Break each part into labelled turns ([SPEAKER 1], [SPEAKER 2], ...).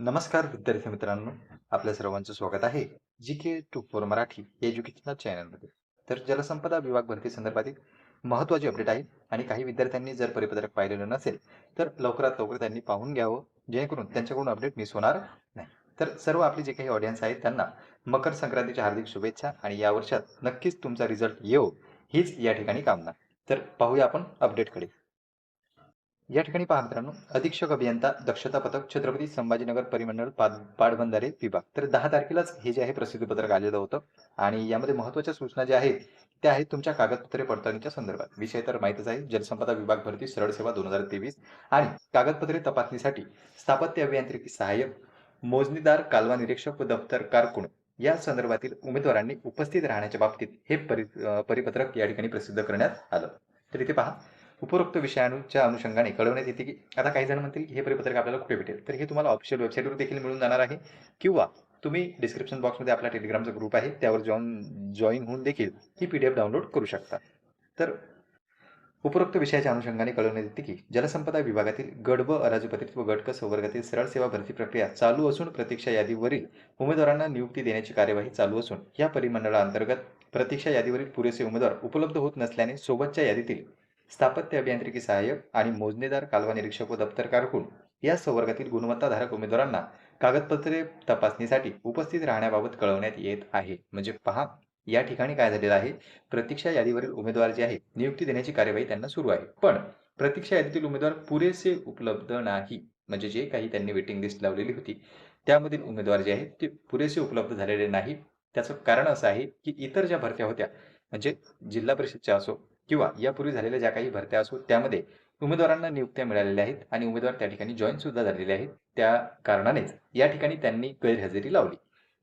[SPEAKER 1] नमस्कार विद्यार्थी मित्रांनो आपल्या सर्वांचं स्वागत आहे G K two four Marathi educational चॅनलमध्ये तर जलसंपदा विभाग भरती संदर्भातील महत्त्वाची अपडेट आहे आणि काही विद्यार्थ्यांनी जर परिपत्रक पाहिलेलं नसेल तर लवकरात लवकर त्यांनी पाहून घ्यावं जेणेकरून त्यांच्याकडून अपडेट मिस होणार नाही. तर सर्व आपले जे काही ऑडियन्स आहेत त्यांना मकर संक्रांतीच्या हार्दिक शुभेच्छा आणि या वर्षात नक्कीच तुमचा रिझल्ट येऊ हीच या ठिकाणी कामना. तर पाहूया आपण अपडेटकडे या ठिकाणी पहा मित्रांनो अधीक्षक अभियंता दक्षता पथक छत्रपती संभाजीनगर परिमंडळ पाद पाटबंधारे विभाग. तर दहा तारखेलाच हे जे आहे प्रसिद्धीपत्रक आलेलं होतं आणि यामध्ये महत्त्वाच्या सूचना ज्या आहेत त्या आहेत तुमच्या कागदपत्रे पडताळणीच्या संदर्भात. विषय तर माहितच आहे जलसंपदा विभाग भरती सरळ सेवा दोन हजार तेवीस आणि कागदपत्रे तपासणीसाठी स्थापत्य अभियांत्रिकी सहाय्यक मोजणीदार कालवा निरीक्षक व दफ्तर कारकुण या संदर्भातील उमेदवारांनी उपस्थित राहण्याच्या बाबतीत हे परिपत्रक या ठिकाणी प्रसिद्ध करण्यात आलं. तर इथे पहा उपरोक्त विषयांच्या अनुषंगाने कळवण्यात येते की आता काही जण म्हणतील की हे परिपत्रक आपल्याला कुठे भेटेल? तर हे तुम्हाला ऑफिशियल वेबसाईटवर देखील मिळून जाणार आहे. किंवा तुम्ही डिस्क्रिप्शन बॉक्समध्ये आपला टेलिग्रामचा ग्रुप आहे त्यावर जॉईन जॉईन होऊन देखील ही पी डी एफ डाउनलोड करू शकता. तर उपरोक्त विषयाच्या अनुषंगाने कळवण्यात येते की जलसंपदा विभागातील गड व अराजपत्रित व गट क संवर्गातील सरळ सेवा भरती प्रक्रिया चालू असून प्रतीक्षा यादीवरील उमेदवारांना नियुक्ती देण्याची कार्यवाही चालू असून या परिमंडळाअंतर्गत प्रतीक्षा यादीवरील पुरेसे उमेदवार उपलब्ध होत नसल्याने सोबतच्या यादीतील स्थापत्य अभियांत्रिकी सहाय्यक आणि मोजणीदार कालवा निरीक्षक व दप्तर कारकून या संवर्गातील गुणवत्ताधारक उमेदवारांना कागदपत्रे तपासणीसाठी उपस्थित राहण्याबाबत कळवण्यात येत आहे. म्हणजे पहा या ठिकाणी काय झालेलं आहे? प्रतीक्षा यादीवरील उमेदवार जे आहे नियुक्ती देण्याची कार्यवाही त्यांना सुरू आहे. पण प्रतीक्षा यादीतील उमेदवार पुरेसे उपलब्ध नाही. म्हणजे जे काही त्यांनी वेटिंग लिस्ट लावलेली होती त्यामधील उमेदवार जे आहेत ते पुरेसे उपलब्ध झालेले नाही त्याचं कारण असं आहे की इतर ज्या भरत्या होत्या म्हणजे जिल्हा परिषदच्या असो किंवा यापूर्वी झालेल्या ज्या काही भरत्या असो त्यामध्ये उमेदवारांना नियुक्त्या मिळालेल्या आहेत आणि उमेदवार त्या ठिकाणी जॉईन सुद्धा झालेले आहेत. त्या कारणानेच या ठिकाणी त्यांनी गैरहजेरी लावली.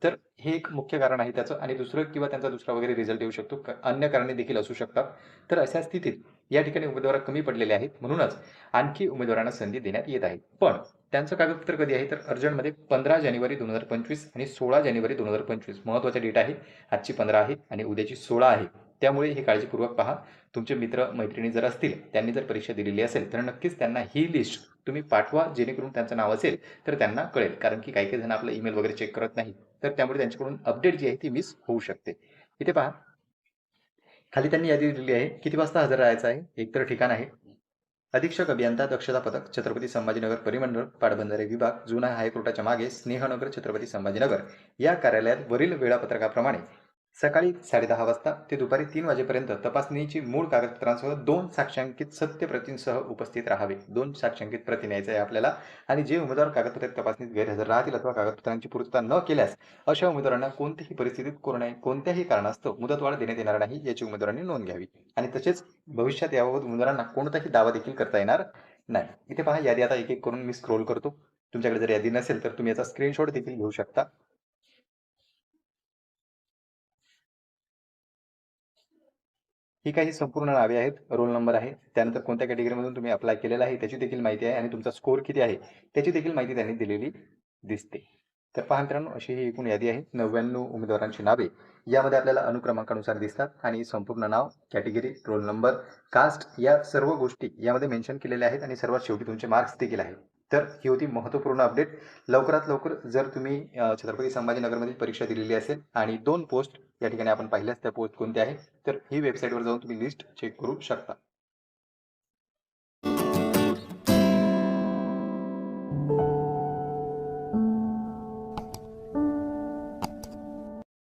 [SPEAKER 1] तर हे एक मुख्य कारण आहे त्याचं. आणि दुसरं किंवा त्यांचा दुसरा वगैरे रिझल्ट येऊ शकतो. अन्य कारणे देखील असू शकतात. तर अशा स्थितीत या ठिकाणी उमेदवार कमी पडलेले आहेत. म्हणूनच आणखी उमेदवारांना संधी देण्यात येत आहे. पण त्यांचं कागदपत्र कधी आहे? तर अर्जंटमध्ये पंधरा जानेवारी दोन हजार पंचवीस आणि सोळा जानेवारी दोन हजार पंचवीस. महत्त्वाचा डेट आहे. आजची पंधरा आहे आणि उद्याची सोळा आहे. त्यामुळे हे काळजीपूर्वक पहा. तुमचे मित्र मैत्रिणी जर असतील त्यांनी जर परीक्षा दिलेली असेल तर नक्कीच त्यांना ही लिस्ट तुम्ही पाठवा जेणेकरून त्यांचं नाव असेल तर त्यांना कळेल. कारण की काही काही जण आपलं ईमेल वगैरे चेक करत नाही तर त्यामुळे त्यांच्याकडून अपडेट जी आहे ती मिस होऊ शकते. इथे पहा. खाली त्यांनी यादी दिलेली आहे. किती वाजता हजर राहायचं आहे? एक तर ठिकाण आहे. अधीक्षक अभियंता दक्षता पथक छत्रपती संभाजीनगर परिमंडळ पाटबंधारे विभाग जुना हायकोर्टाच्या मागे स्नेहनगर छत्रपती संभाजीनगर. या कार्यालयात वरील वेळापत्रकाप्रमाणे सकाळी साडेदहा वाजता ते दुपारी तीन वाजेपर्यंत तपासणीची मूळ कागदपत्रांसह दोन साक्षांकित सत्य प्रतींसह उपस्थित राहावे. दोन साक्षांकित प्रती न्यायचं आहे आपल्याला. आणि जे उमेदवार कागदपत्रे तपासणीत गैरहजर राहतील अथवा कागदपत्रांची पूर्तता न केल्यास अशा उमेदवारांना कोणत्याही परिस्थितीत कोरोना कोणत्याही कारणास्तव मुदतवाढ देण्यात येणार नाही याची उमेदवारांनी नोंद घ्यावी. आणि तसेच भविष्यात याबाबत उमेदवारांना कोणताही दावा देखील करता येणार नाही. इथे पहा यादी आता एक एक करून मी स्क्रोल करतो. तुमच्याकडे जर यादी नसेल तर तुम्ही याचा स्क्रीनशॉट देखील घेऊ शकता. ही काही संपूर्ण नावे आहेत. रोल नंबर आहे. त्यानंतर कोणत्या कॅटेगरीमधून तुम्ही अप्लाय केलेला आहे त्याची देखील माहिती आहे आणि तुमचा स्कोर किती आहे त्याची देखील माहिती त्यांनी दिलेली दिसते. तर पहा मित्रांनो अशी ही एकूण यादी आहे. नव्याण्णव उमेदवारांची नावे. यामध्ये आपल्याला अनुक्रमांकानुसार दिसतात आणि संपूर्ण नाव कॅटेगरी रोल नंबर कास्ट या सर्व गोष्टी यामध्ये मेन्शन केलेल्या आहेत आणि सर्वात शेवटी तुमचे मार्क्स देखील आहेत. तर ही होती महत्त्वपूर्ण अपडेट लवकरात लवकर जर तुम्ही छत्रपती संभाजीनगरमधील परीक्षा दिलेली असेल आणि दोन पोस्ट या ठिकाणी आपण पाहिल्यास त्या पोस्ट कोणत्या आहेत तर ही वेबसाईटवर जाऊन तुम्ही लिस्ट चेक करू शकता.